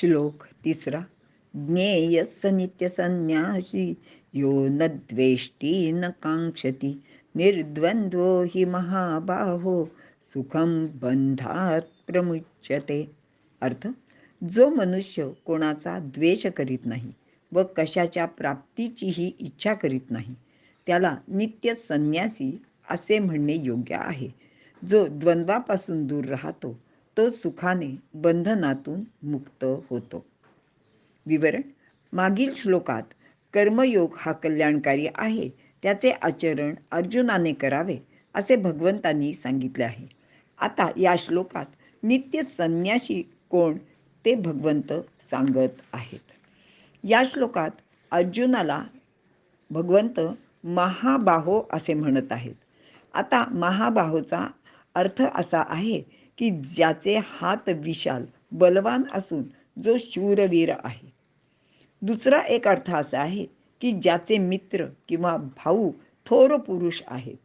श्लोक तिसरा. ज्ञेय नित्य संन्यासी यो न द्वेष्टी न कांक्षती निर्द्वंद्वो हि महाबाहो सुखम बंधात प्रमुच्यते. अर्थ जो मनुष्य कोणाचा द्वेष करीत नाही व कशाच्या प्राप्तीचीही इच्छा करीत नाही त्याला नित्य संन्यासी असे म्हणणे योग्य आहे. जो द्वंद्वापासून दूर राहतो तो सुखाने बंधनातून मुक्त होतो. विवरण मागील श्लोकात कर्मयोग हा कल्याणकारी आहे त्याचे आचरण अर्जुनाने करावे असे भगवंतांनी सांगितले आहे. आता या श्लोकात नित्य संन्याशी कोण ते भगवंत सांगत आहेत. या श्लोकात अर्जुनाला भगवंत महाबाहो असे म्हणत आहेत. आता महाबाहोचा अर्थ असा आहे की ज्याचे हात विशाल बलवान असून जो शूरवीर आहे. दुसरा एक अर्थ असा आहे की ज्याचे मित्र किंवा भाऊ थोर पुरुष आहेत.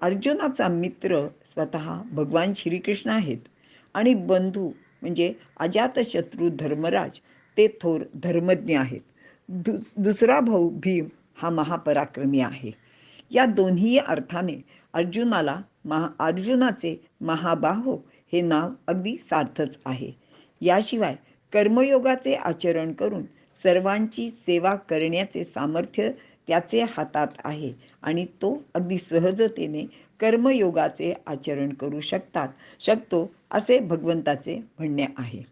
अर्जुनाचा मित्र स्वतः भगवान श्रीकृष्ण आहेत आणि बंधू म्हणजे अजातशत्रू धर्मराज ते थोर धर्मज्ञ आहेत. दु दुसरा भाऊ भीम हा महापराक्रमी आहे. या दोन्ही अर्थाने अर्जुनाला महा अर्जुनाचे महाबाहो हे नाव अगदी सार्थच आहे. याशिवाय कर्मयोगाचे आचरण करून सर्वांची सेवा करण्याचे सामर्थ्य त्याचे हातात आहे आणि तो अगदी सहजतेने कर्मयोगाचे आचरण करू शकतात शकतो असे भगवंताचे म्हणणे आहे.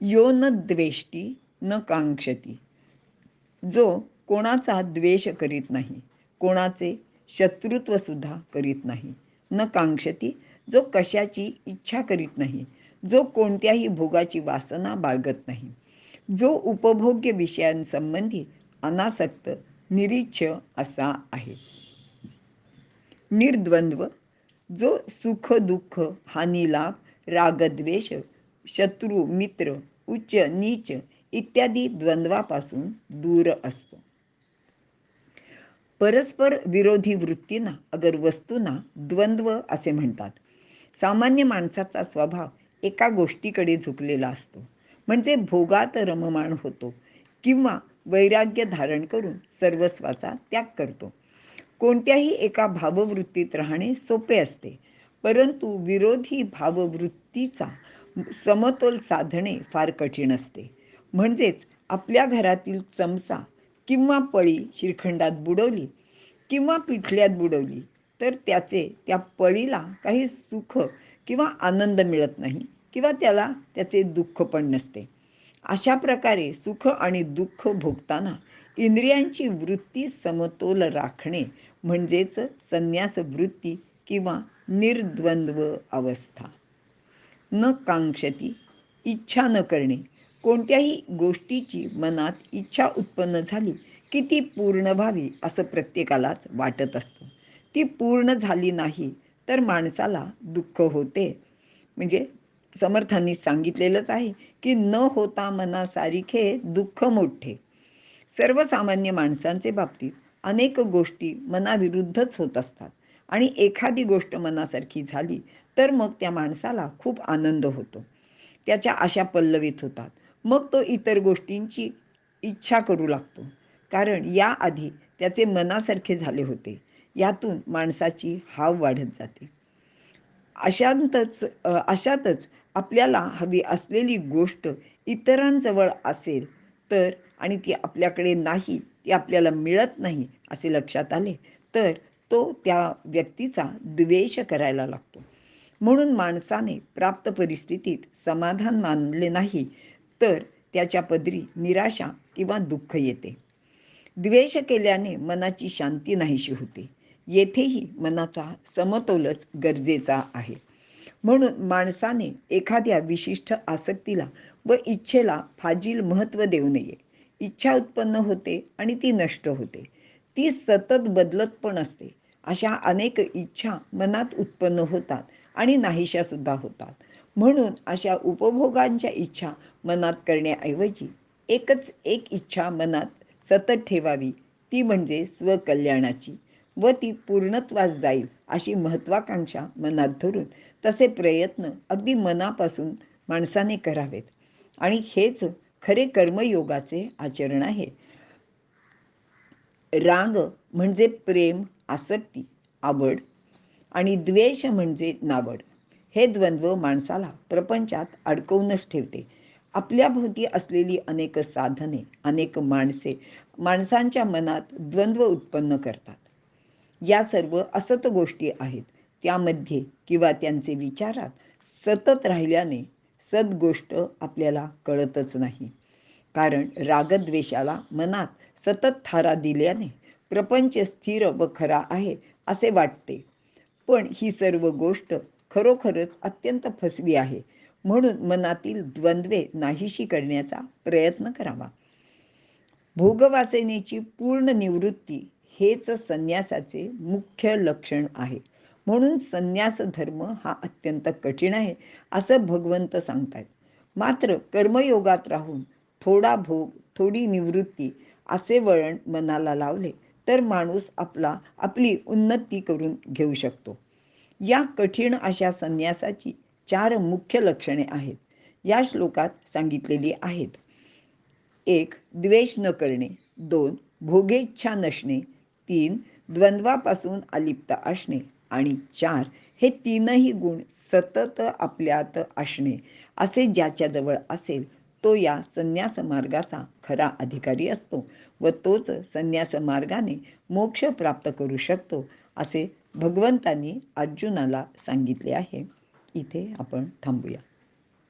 यो न द्वेष्टी न कांक्षती. जो कोणाचा द्वेष करीत नाही कोणाचे शत्रुत्व सुद्धा करीत नाही न कांक्षती जो कशाची इच्छा करीत नाही जो कोणत्याही भोगाची वासना बाळगत नाही जो उपभोग्य विषयांसंबंधी अनासक्त निरीच्छ असा आहे. निर्द्वंद्व जो सुख दुःख हानिलाभ रागद्वेष शत्रू मित्र उच्च नीच इत्यादी द्वंद्वापासून दूर असतो. परस्पर विरोधी वृत्तींना अगर वस्तूंना द्वंद्व असे म्हणतात सामान्य माणसाचा स्वभाव एका गोष्टीकडे झुकलेला असतो. म्हणजे भोगात रममाण होतो किंवा वैराग्य धारण करून सर्वस्वाचा त्याग करतो. कोणत्याही एका भाववृत्तीत राहणे सोपे असते परंतु विरोधी भाववृत्तीचा समतोल साधणे फार कठीण असते. म्हणजेच आपल्या घरातील चमचा किंवा पळी श्रीखंडात बुडवली किंवा पिठल्यात बुडवली तर त्याचे त्या पळीला काही सुख किंवा आनंद मिळत नाही किंवा त्याला त्याचे दुःख पण नसते. अशा प्रकारे सुख आणि दुःख भोगताना इंद्रियांची वृत्ती समतोल राखणे म्हणजेच संन्यास वृत्ती किंवा निर्द्वंद्व अवस्था. न कांक्षती इच्छा न करणे. कोणत्याही गोष्टीची मनात इच्छा उत्पन्न झाली की ती पूर्ण व्हावी असं प्रत्येकालाच वाटत असतं. ती पूर्ण झाली नाही तर माणसाला दुःख होते. म्हणजे समर्थांनी सांगितलेलंच आहे की न होता मनासारखे दुःख मोठे. सर्वसामान्य माणसांचे बाबतीत अनेक गोष्टी मनाविरुद्धच होत असतात आणि एखादी गोष्ट मनासारखी झाली तर मग त्या माणसाला खूप आनंद होतो. त्याच्या आशा पल्लवित होतात. मग तो इतर गोष्टींची इच्छा करू लागतो. कारण याआधी त्याचे मनासारखे झाले होते. यातून माणसाची हाव वाढत जाते. अशांतच अशातच आपल्याला हवी असलेली गोष्ट इतरांजवळ असेल तर आणि ती आपल्याकडे नाही ती आपल्याला मिळत नाही असे लक्षात आले तर तो त्या व्यक्तीचा द्वेष करायला लागतो. म्हणून माणसाने प्राप्त परिस्थितीत समाधान मानले नाही तर त्याच्या पदरी निराशा किंवा दुःख येते. द्वेष केल्याने मनाची शांती नाहीशी होते. येथेही मनाचा समतोलच गरजेचा आहे. म्हणून माणसाने एखाद्या विशिष्ट आसक्तीला व इच्छेला फाजील महत्त्व देऊ नये. इच्छा उत्पन्न होते आणि ती नष्ट होते. ती सतत बदलत पण असते. अशा अनेक इच्छा मनात उत्पन्न होतात आणि नाहीशा सुद्धा होतात. म्हणून अशा उपभोगांच्या इच्छा मनात करण्याऐवजी एकच एक इच्छा मनात सतत ठेवावी. ती म्हणजे स्वकल्याणाची. व ती पूर्णत्वास जाईल अशी महत्वाकांक्षा मनात धरून तसे प्रयत्न अगदी मनापासून माणसाने करावेत. आणि हेच खरे कर्मयोगाचे आचरण आहे. राग म्हणजे प्रेम आसक्ती आवड आणि द्वेष म्हणजे नावड. हे द्वंद्व माणसाला प्रपंचात अडकवूनच ठेवते. आपल्या भोवती असलेली अनेक साधने अनेक माणसे माणसांच्या मनात द्वंद्व उत्पन्न करतात. या सर्व असत गोष्टी आहेत. त्यामध्ये किंवा त्यांचे विचारात सतत राहिल्याने सद्गोष्ट आपल्याला कळतच नाही. कारण रागद्वेषाला मनात सतत थारा दिल्याने प्रपंच स्थिर व खरा आहे असे वाटते. पण ही सर्व गोष्ट खरोखरच अत्यंत फसवी आहे. म्हणून मनातील द्वंद्वे नाहीशी करण्याचा प्रयत्न करावा. भोगवासनेची पूर्ण निवृत्ती हेच संन्यासाचे मुख्य लक्षण आहे. म्हणून संन्यास धर्म हा अत्यंत कठीण आहे असं भगवंत सांगतात. मात्र कर्मयोगात राहून थोडा भोग थोडी निवृत्ती असे वळण मनाला लावले तर माणूस आपला आपली उन्नती करून घेऊ शकतो. या कठीण अशा संन्यासाची चार मुख्य लक्षणे आहेत. या श्लोकात सांगितलेली आहेत. एक द्वेष न करणे. दोन भोगेच्छा नसणे. तीन द्वंद्वापासून अलिप्त असणे आणि चार हे तीनही गुण सतत आपल्यात असणे असे ज्याच्याजवळ असेल तो या संन्यास मार्गाचा खरा अधिकारी असतो व तोच संन्यास मार्गाने मोक्ष प्राप्त करू शकतो असे भगवंतांनी अर्जुनाला सांगितले आहे. इथे आपण थांबूया.